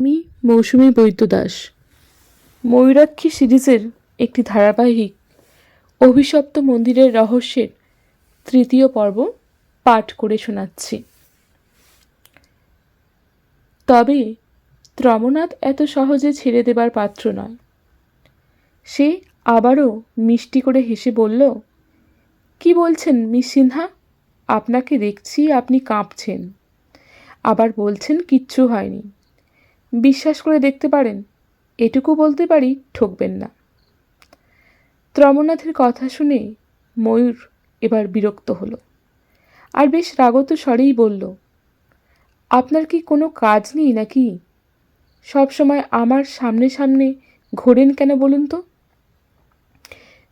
আমি মৌসুমী বৈদ্য দাস। ময়ূরাক্ষী সিরিজের একটি ধারাবাহিক অভিশপ্ত মন্দিরের রহস্যের তৃতীয় পর্ব পাঠ করে শোনাচ্ছি। তবে ত্রমনাথ এত সহজে ছেড়ে দেবার পাত্র নয়। সে আবারও মিষ্টি করে হেসে বলল, কি বলছেন মিস সিনহা? আপনাকে দেখছি আপনি কাঁপছেন। আবার বলছেন কিচ্ছু হয়নি। বিশ্বাস করে দেখতে পারেন, এটুকু বলতে পারি ঠকবেন না। ত্রমনাথের কথা শুনে ময়ূর এবার বিরক্ত হলো আর বেশ রাগত স্বরেই বলল, আপনার কি কোনো কাজ নেই নাকি? সব সময় আমার সামনে সামনে ঘোরেন কেন বলুন তো?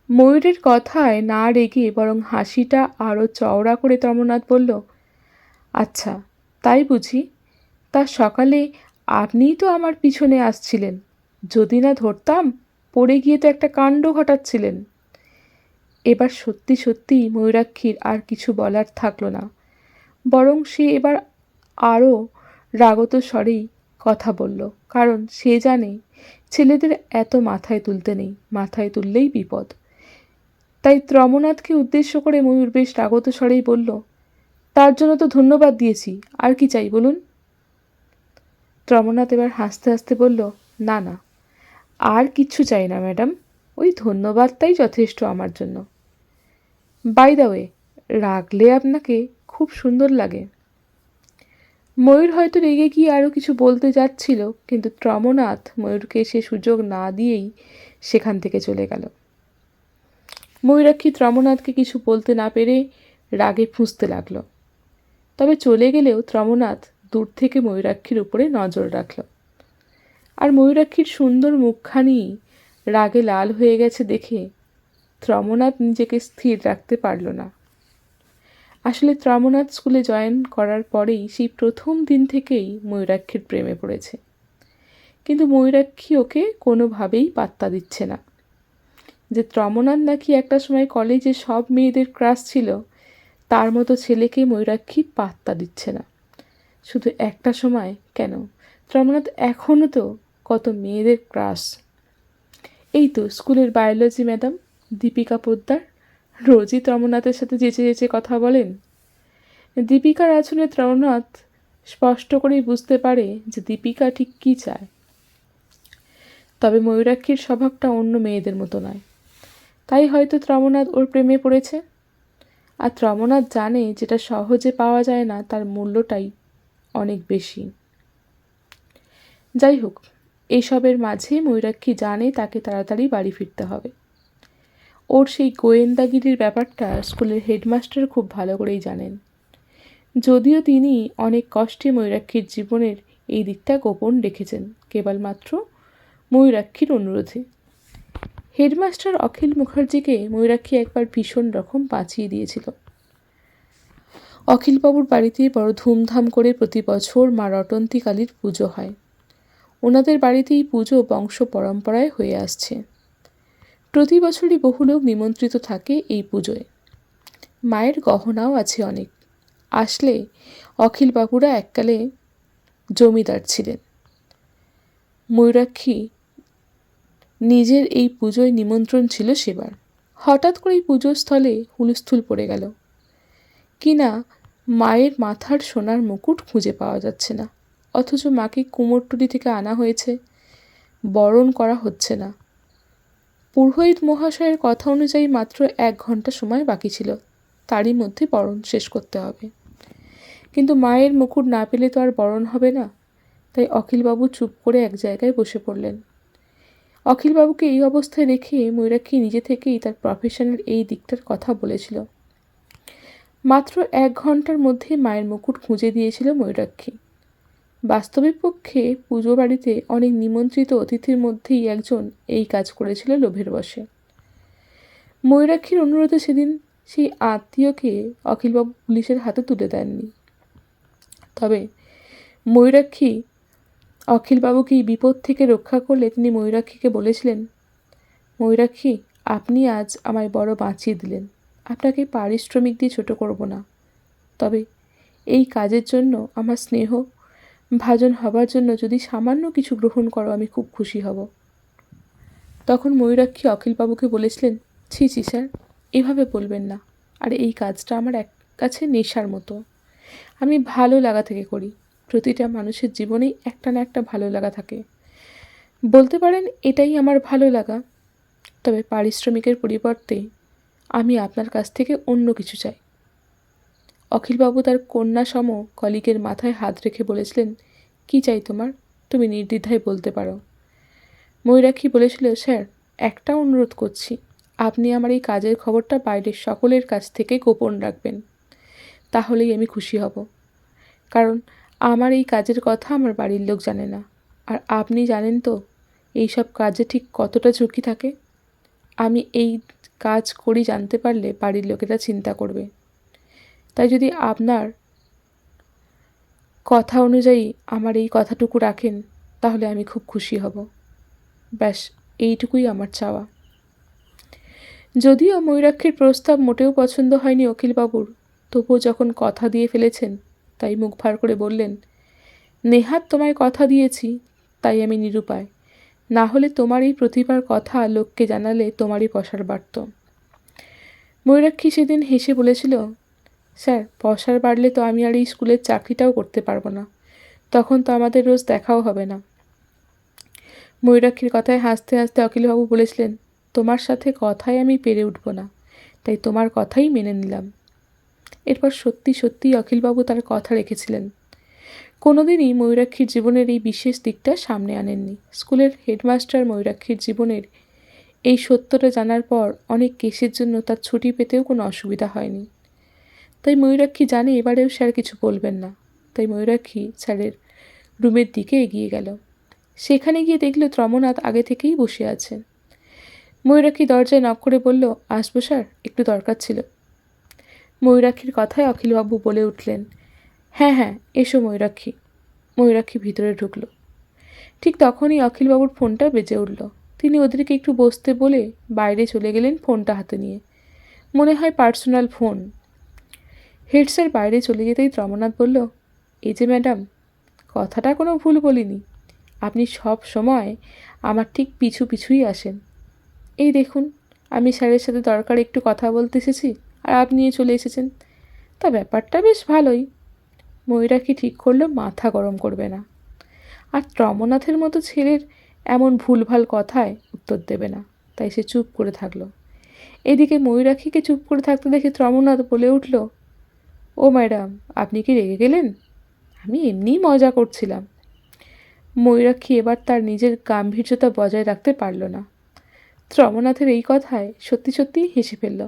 ময়ূরের কথায় না রেগে বরং হাসিটা আরও চওড়া করে তমনাথ বলল আচ্ছা তাই বুঝি, তা সকালে আপনিই তো আমার পিছনে আসছিলেন। যদি না ধরতাম, পড়ে গিয়ে তো একটা কাণ্ড ঘটাচ্ছিলেন। এবার সত্যি সত্যি ময়ূরাক্ষীর আর কিছু বলার থাকল না। বরং সে এবার আরও রাগত স্বরেই কথা বলল, কারণ সে জানে ছেলেদের এত মাথায় তুলতে নেই, মাথায় তুললেই বিপদ। তাই ত্রমনাথকে উদ্দেশ্য করে ময়ূর বেশ রাগত স্বরেই বলল, তার জন্য তো ধন্যবাদ দিয়েছি, আর কি চাই বলুন? ত্রমনাথ এবার হাসতে হাসতে বলল, না না, আর কিচ্ছু চাই না, ম্যাডাম। ওই ধন্যবাদটাই যথেষ্ট আমার জন্য। বাই দা ওয়ে রাগলে আপনাকে খুব সুন্দর লাগে। ময়ূর হয়তো রেগে গিয়ে আরও কিছু বলতে যাচ্ছিল, কিন্তু ত্রমনাথ ময়ূরকে সে সুযোগ না দিয়েই সেখান থেকে চলে গেল। ময়ূরাক্ষী ত্রমনাথকে কিছু বলতে না পেরে রাগে ফুঁসতে লাগল। তবে চলে গেলেও ত্রমনাথ দূর থেকে ময়ূরাক্ষীর উপরে নজর রাখল। আর ময়ূরাক্ষীর সুন্দর মুখখানি রাগে লাল হয়ে গেছে দেখে ত্রমনাথ নিজেকে স্থির রাখতে পারল না। আসলে ত্রমনাথ স্কুলে জয়েন করার পরেই সেই প্রথম দিন থেকেই ময়ূরাক্ষীর প্রেমে পড়েছে। কিন্তু ময়ূরাক্ষী ওকে কোনোভাবেই পাত্তা দিচ্ছে না। যে ত্রমনাথ নাকি একটা সময় কলেজে সব মেয়েদের ক্রাশ ছিল, তার মতো ছেলেকে ময়ূরাক্ষী পাত্তা দিচ্ছে না। শুধু একটা সময়? কেন? ত্রমনাথ এখনও তো কত মেয়েদের ক্রাশ। এই তো স্কুলের বায়োলজি ম্যাডাম, দীপিকা পোদ্দার। রোজই ত্রমনাথের সাথে যেচে যেচে কথা বলেন। দীপিকার আচরণে ত্রমনাথ স্পষ্ট করেই বুঝতে পারে যে দীপিকা ঠিক কী চায়। তবে ময়ূরাক্ষীর স্বভাবটা অন্য মেয়েদের মতো নয়। তাই হয়তো ত্রমনাথ ওর প্রেমে পড়েছে। আর ত্রমনাথ জানে যেটা সহজে পাওয়া যায় না, তার মূল্যটাই অনেক বেশি। যাই হোক এসবের মাঝে ময়ূরাক্ষী জানে তাকে তাড়াতাড়ি বাড়ি ফিরতে হবে। ওর সেই গোয়েন্দাগিরির ব্যাপারটা স্কুলের হেডমাস্টার খুব ভালো করেই জানেন। যদিও তিনি অনেক কষ্টে ময়ূরাক্ষীর জীবনের এই দিকটা গোপন রেখেছেন, কেবলমাত্র ময়ূরাক্ষীর অনুরোধে। হেডমাস্টার অখিল মুখার্জিকে ময়ূরাক্ষী একবার ভীষণ রকম বাঁচিয়ে দিয়েছিল। অখিলবাবুর বাড়িতে বড় ধুমধাম করে প্রতি বছর মা রটন্তী কালীর পুজো হয়। ওনাদের বাড়িতেই পুজো বংশ পরম্পরায় হয়ে আসছে। প্রতি বছরই বহু লোক নিমন্ত্রিত থাকে এই পুজোয়। মায়ের গহনাও আছে অনেক। আসলে অখিলবাবুরা এককালে জমিদার ছিলেন। ময়ূরাক্ষী নিজের এই পুজোয় নিমন্ত্রণ ছিল সেবার। হঠাৎ করেই পুজোর স্থলে হুলস্থুল পড়ে গেল। কিনা মায়ের মাথার সোনার মুকুট খুঁজে পাওয়া যাচ্ছে না। অথচ মাকে কুমোরটুলি থেকে আনা হয়েছে, বরণ করা হচ্ছে না। পুরোহিত মহাশয়ের কথা অনুযায়ী মাত্র এক ঘণ্টা সময় বাকি ছিল, তারই মধ্যে বরণ শেষ করতে হবে। কিন্তু মায়ের মুকুট না পেলে তো আর বরণ হবে না, তাই অখিলবাবু চুপ করে এক জায়গায় বসে পড়লেন। অখিলবাবুকে এই অবস্থায় রেখে ময়ূরাক্ষী নিজে থেকেই তার প্রফেশনের এই দিকটার কথা বলেছিল। মাত্র এক ঘণ্টার মধ্যে মায়ের মুকুট খুঁজে দিয়েছিল ময়ূরাক্ষী। বাস্তবিক পক্ষে পুজো বাড়িতে অনেক নিমন্ত্রিত অতিথির মধ্যেই একজন এই কাজ করেছিল লোভের বসে ময়ূরাক্ষীর অনুরোধে সেদিন সেই আত্মীয়কে অখিলবাবু পুলিশের হাতে তুলে দেননি। তবে ময়ূরাক্ষী অখিলবাবুকে এই বিপদ থেকে রক্ষা করলে তিনি ময়ূরাক্ষীকে বলেছিলেন, ময়ূরাক্ষী, আপনি আজ আমায় বড় বাঁচিয়ে দিলেন। আপনাকে পারিশ্রমিক দিয়ে ছোট করব না। তবে এই কাজের জন্য আমার স্নেহ, ভাজন হবার জন্য যদি সামান্য কিছু গ্রহণ করো, আমি খুব খুশি হব। তখন ময়ূরাক্ষী অখিলবাবুকে বলেছিলেন, ছি ছি, স্যার, এভাবে বলবেন না। আর এই কাজটা আমার এক কাছে নেশার মতো। আমি ভালো লাগা থেকে করি। প্রতিটা মানুষের জীবনেই একটা না একটা ভালো লাগা থাকে। বলতে পারেন, এটাই আমার ভালো লাগা। তবে পারিশ্রমিকের পরিবর্তে আমি আপনার কাছ থেকে অন্য কিছু চাই। অখিলবাবু তার কন্যা সম কলিগের মাথায় হাত রেখে বলেছিলেন, কি চাই তোমার? তুমি নির্দ্বিধায় বলতে পারো। ময়ূরাক্ষী বলেছিল, স্যার, একটা অনুরোধ করছি। আপনি আমার এই কাজের খবরটা বাইরের সকলের কাছ থেকে গোপন রাখবেন। তাহলেই আমি খুশি হব। কারণ আমার এই কাজের কথা আমার বাড়ির লোক জানে না। আর আপনি জানেন তো এই সব কাজে ঠিক কতটা ঝুঁকি থাকে? আমি এই কাজ করি জানতে পারলে বাড়ির লোকেরা চিন্তা করবে। তাই যদি আপনার কথা অনুযায়ী আমার এই কথাটুকু রাখেন, তাহলে আমি খুব খুশি হব। ব্যাস, এইটুকুই আমার চাওয়া। যদিও ময়ূরাক্ষীর প্রস্তাব মোটেও পছন্দ হয়নি অখিলবাবুর, তবুও যখন কথা দিয়ে ফেলেছেন, তাই মুখ ভার করে বললেন, নেহাত তোমায় কথা দিয়েছি, তাই আমি নিরুপায়। না হলে তোমার এই প্রতিভার কথা লোককে জানালে তোমারই পসার বাড়ত। ময়ূরাক্ষী সেদিন হেসে বলেছিল, স্যার, পসার বাড়লে তো আমি আর এই স্কুলের চাকরিটাও করতে পারব না। তখন তো আমাদের রোজ দেখাও হবে না। ময়ূরাক্ষীর কথায় হাসতে হাসতে অখিলবাবু বলেছিলেন, তোমার সাথে কথায় আমি পেরে উঠব না, তাই তোমার কথাই মেনে নিলাম। এরপর সত্যি সত্যিই অখিলবাবু তার কথা রেখেছিলেন। কোনোদিনই ময়ূরাক্ষীর জীবনের এই বিশেষ দিকটা সামনে আনেননি। স্কুলের হেডমাস্টার ময়ূরাক্ষীর জীবনের এই সত্যটা জানার পর অনেক কেসের জন্য তার ছুটি পেতেও কোনো অসুবিধা হয়নি। তাই ময়ূরাক্ষী জানে এবারেও স্যার কিছু বলবেন না। তাই ময়ূরাক্ষী স্যারের রুমের দিকে এগিয়ে গেল। সেখানে গিয়ে দেখল ত্রমনাথ আগে থেকেই বসে আছেন। ময়ূরাক্ষী দরজায় নক করে বলল, আসব স্যার, একটু দরকার ছিল। ময়ূরাক্ষীর কথায় অখিলবাবু বলে উঠলেন হ্যাঁ হ্যাঁ এসো ময়ূরাক্ষী। ময়ূরাক্ষী ভিতরে ঢুকলো। ঠিক তখনই অখিলবাবুর ফোনটা বেজে উঠল। তিনি ওদেরকে একটু বসতে বলে বাইরে চলে গেলেন ফোনটা হাতে নিয়ে। মনে হয় পার্সোনাল ফোন। হেড স্যার বাইরে চলে যেতেই রমনাথ বলল, এই যে ম্যাডাম, কথাটা কোনো ভুল বলিনি। আপনি সব সময় আমার ঠিক পিছু পিছুই আসেন। এই দেখুন, আমি স্যারের সাথে দরকার একটু কথা বলতে এসেছি আর আপনিও চলে এসেছেন। তা ব্যাপারটা বেশ ভালোই। ময়ূরাক্ষী ঠিক করল মাথা গরম করবে না। আর রমনাথের মতো ছেলের এমন ভুলভাল কথায় উত্তর দেবে না। তাই সে চুপ করে থাকল। এদিকে ময়ূরাক্ষীকে চুপ করে থাকতে দেখে ত্রমনাথ বলে উঠল, ও ম্যাডাম, আপনি কি রেগে গেলেন? আমি এমনিই মজা করছিলাম। ময়ূরাক্ষী এবার তার নিজের গাম্ভীর্যতা বজায় রাখতে পারল না। ত্রমনাথের এই কথায় সত্যি সত্যিই হেসে ফেলল।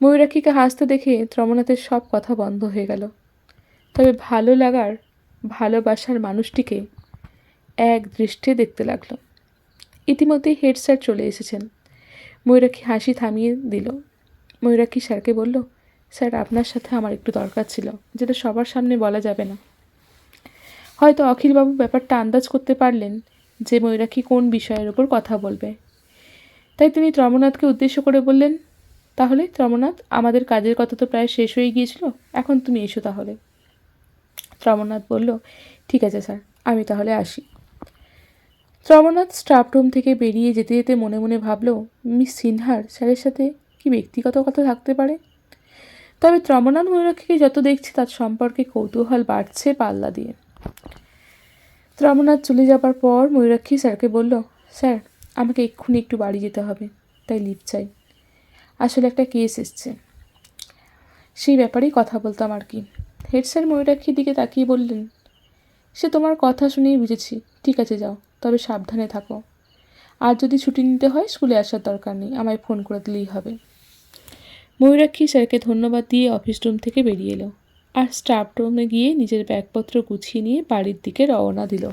ময়ূরাক্ষীকে হাসতে দেখে ত্রমনাথের সব কথা বন্ধ হয়ে গেল। তবে ভালো লাগার, ভালোবাসার মানুষটিকে এক দৃষ্টে দেখতে লাগল। ইতিমধ্যেই হেড স্যার চলে এসেছেন। ময়ূরাক্ষী হাসি থামিয়ে দিল। ময়ূরাক্ষী স্যারকে বলল, স্যার, আপনার সাথে আমার একটু দরকার ছিল, যেটা সবার সামনে বলা যাবে না। হয়তো অখিলবাবু ব্যাপারটা আন্দাজ করতে পারলেন যে ময়ূরাক্ষী কোন বিষয়ের ওপর কথা বলবে। তাই তিনি ত্রমনাথকে উদ্দেশ্য করে বললেন, তাহলে ত্রমনাথ, আমাদের কাজের কথা তো প্রায় শেষ হয়ে গিয়েছিল, এখন তুমি এসো তাহলে। ত্রমনাথ বলল, ঠিক আছে স্যার, আমি তাহলে আসি। ত্রমনাথ স্টাফ রুম থেকে বেরিয়ে যেতে যেতে মনে মনে ভাবল, মিস সিনহার স্যারের সাথে কি ব্যক্তিগত কথা থাকতে পারে? তবে ত্রমনাথ ময়ূরাক্ষীকে যত দেখছি তার সম্পর্কে কৌতূহল বাড়ছে পাল্লা দিয়ে। ত্রমনাথ চলে যাবার পর ময়ূরাক্ষী স্যারকে বলল, স্যার, আমাকে এক্ষুনি একটু বাড়ি যেতে হবে, তাই লিভ চাই। আসলে একটা কেস এসছে। সেই ব্যাপারেই কথা বলতাম আর কি। হেড স্যার ময়ূরাক্ষীর দিকে তাকিয়ে বললেন, সে তোমার কথা শুনেই বুঝেছি। ঠিক আছে, যাও, তবে সাবধানে থাকো। আর যদি ছুটি নিতে হয়, স্কুলে আসার দরকার নেই, আমায় ফোন করে দিলেই হবে ময়ূরাক্ষী স্যারকে ধন্যবাদ দিয়ে অফিস রুম থেকে বেরিয়ে এলো। আর স্টাফ রুমে গিয়ে নিজের ব্যাগপত্র গুছিয়ে নিয়ে বাড়ির দিকে রওনা দিল।